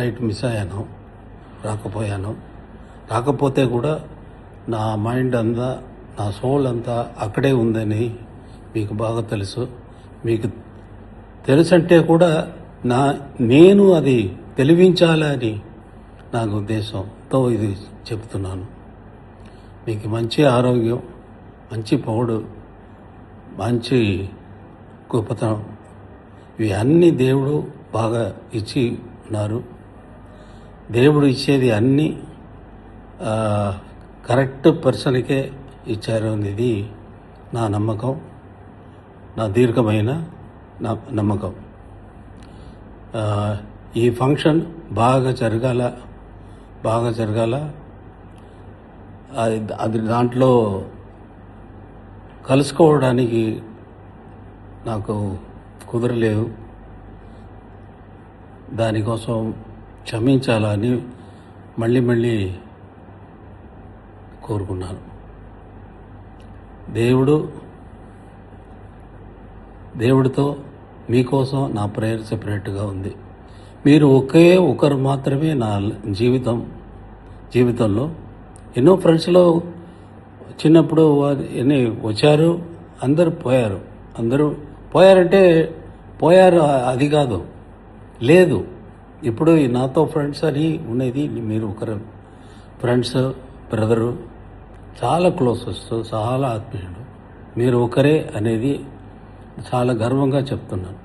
Night miss అయ్యాను రాకపోయాను. రాకపోతే కూడా నా మైండ్ అంతా నా సోల్ అంతా అక్కడే ఉందని మీకు బాగా తెలుసు. మీకు తెలుసంటే కూడా నా నేను అది తెలివించాలని నాకు ఉద్దేశంతో ఇది చెప్తున్నాను. మీకు మంచి ఆరోగ్యం మంచి పౌడు మంచి గొప్పతనం. ఇవి అన్ని దేవుడు బాగా ఇచ్చి ఉన్నారు. దేవుడు ఇచ్చేది అన్ని కరెక్ట్ పర్సన్కే ఇచ్చారు అనేది నా నమ్మకం నా దీర్ఘమైన నా నమ్మకం. ఈ ఫంక్షన్ బాగా జరగాల బాగా జరగాల. అది అది దాంట్లో కలుసుకోవడానికి నాకు కుదరలేదు. దానికోసం క్షమించాలా అని మళ్ళీ మళ్ళీ కోరుకున్నాను. దేవుడు దేవుడితో మీకోసం నా ప్రేయర్ సెపరేట్గా ఉంది. మీరు ఒకే ఒకరు మాత్రమే నా జీవితం జీవితంలో ఎన్నో ఫ్రెండ్స్లో చిన్నప్పుడు వారు ఎన్ని వచ్చారు? అందరూ పోయారు. అందరూ పోయారంటే పోయారు అది కాదు. లేదు. ఇప్పుడు నాతో ఫ్రెండ్స్ అని ఉండేది మీరు ఒకరు. ఫ్రెండ్స్ బ్రదరు చాలా క్లోజెస్ట్ చాలా ఆత్మీయుడు మీరు ఒకరే అనేది చాలా గర్వంగా చెప్తున్నాను.